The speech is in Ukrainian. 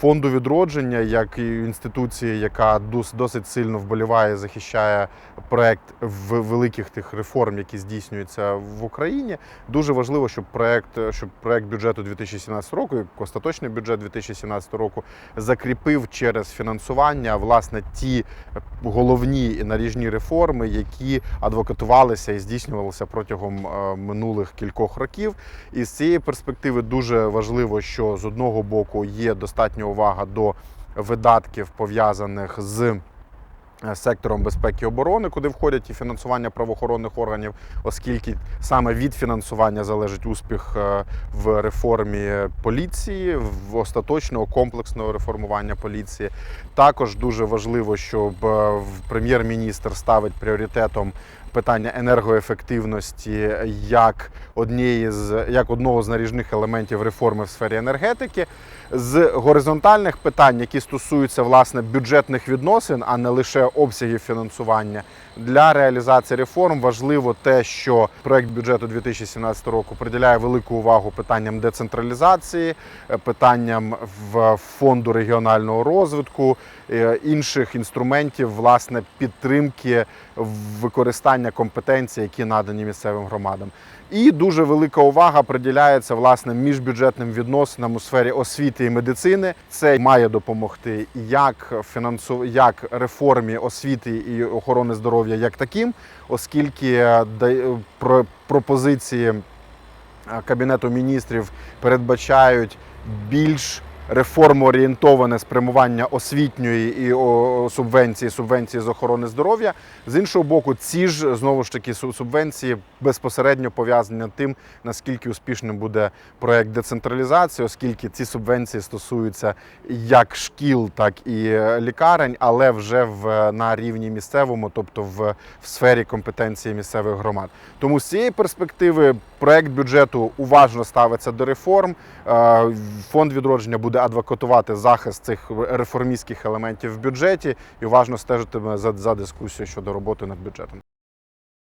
Фонду відродження, як і інституції, яка досить сильно вболіває, захищає проект великих тих реформ, які здійснюються в Україні. Дуже важливо, щоб проект, щоб проект бюджету 2017 року, як остаточний бюджет 2017 року, закріпив через фінансування власне ті головні і наріжні реформи, які адвокатувалися і здійснювалися протягом е, минулих кількох років. І з цієї перспективи дуже важливо, що з одного боку є достатня увага до видатків пов'язаних з е, сектором безпеки і оборони, куди входять і фінансування правоохоронних органів, оскільки саме від фінансування залежить успіх е, в реформі поліції, в остаточного комплексного реформування поліції. Також дуже важливо, щоб е, прем'єр-міністр ставить пріоритетом питання енергоефективності як однієї з як одного з наріжних елементів реформи в сфері енергетики, з горизонтальних питань, які стосуються власне бюджетних відносин, а не лише обсягів фінансування. Для реалізації реформ важливо те, що проект бюджету 2017 року приділяє велику увагу питанням децентралізації, питанням в фонду регіонального розвитку, е, інших інструментів власне підтримки використання компетенцій, які надані місцевим громадам. І дуже велика увага приділяється власне міжбюджетним відносинам у сфері освіти і медицини. Це має допомогти як фінансу... як реформі освіти і охорони здоров'я, як таким, оскільки е, про- пропозиції е, Кабінету міністрів передбачають більш реформоорієнтоване спрямування освітньої і субвенції, субвенції з охорони здоров'я. З іншого боку, ці ж знову ж таки субвенції безпосередньо пов'язані тим, наскільки успішним буде проект децентралізації, оскільки ці субвенції стосуються як шкіл, так і е, лікарень, але вже в на рівні місцевому, тобто в, в сфері компетенції місцевих громад. Тому з цієї перспективи проект бюджету уважно ставиться до реформ. Е, Фонд відродження буде адвокатувати захист цих реформістських елементів в бюджеті і уважно стежитиме за, за дискусією щодо роботи над бюджетом.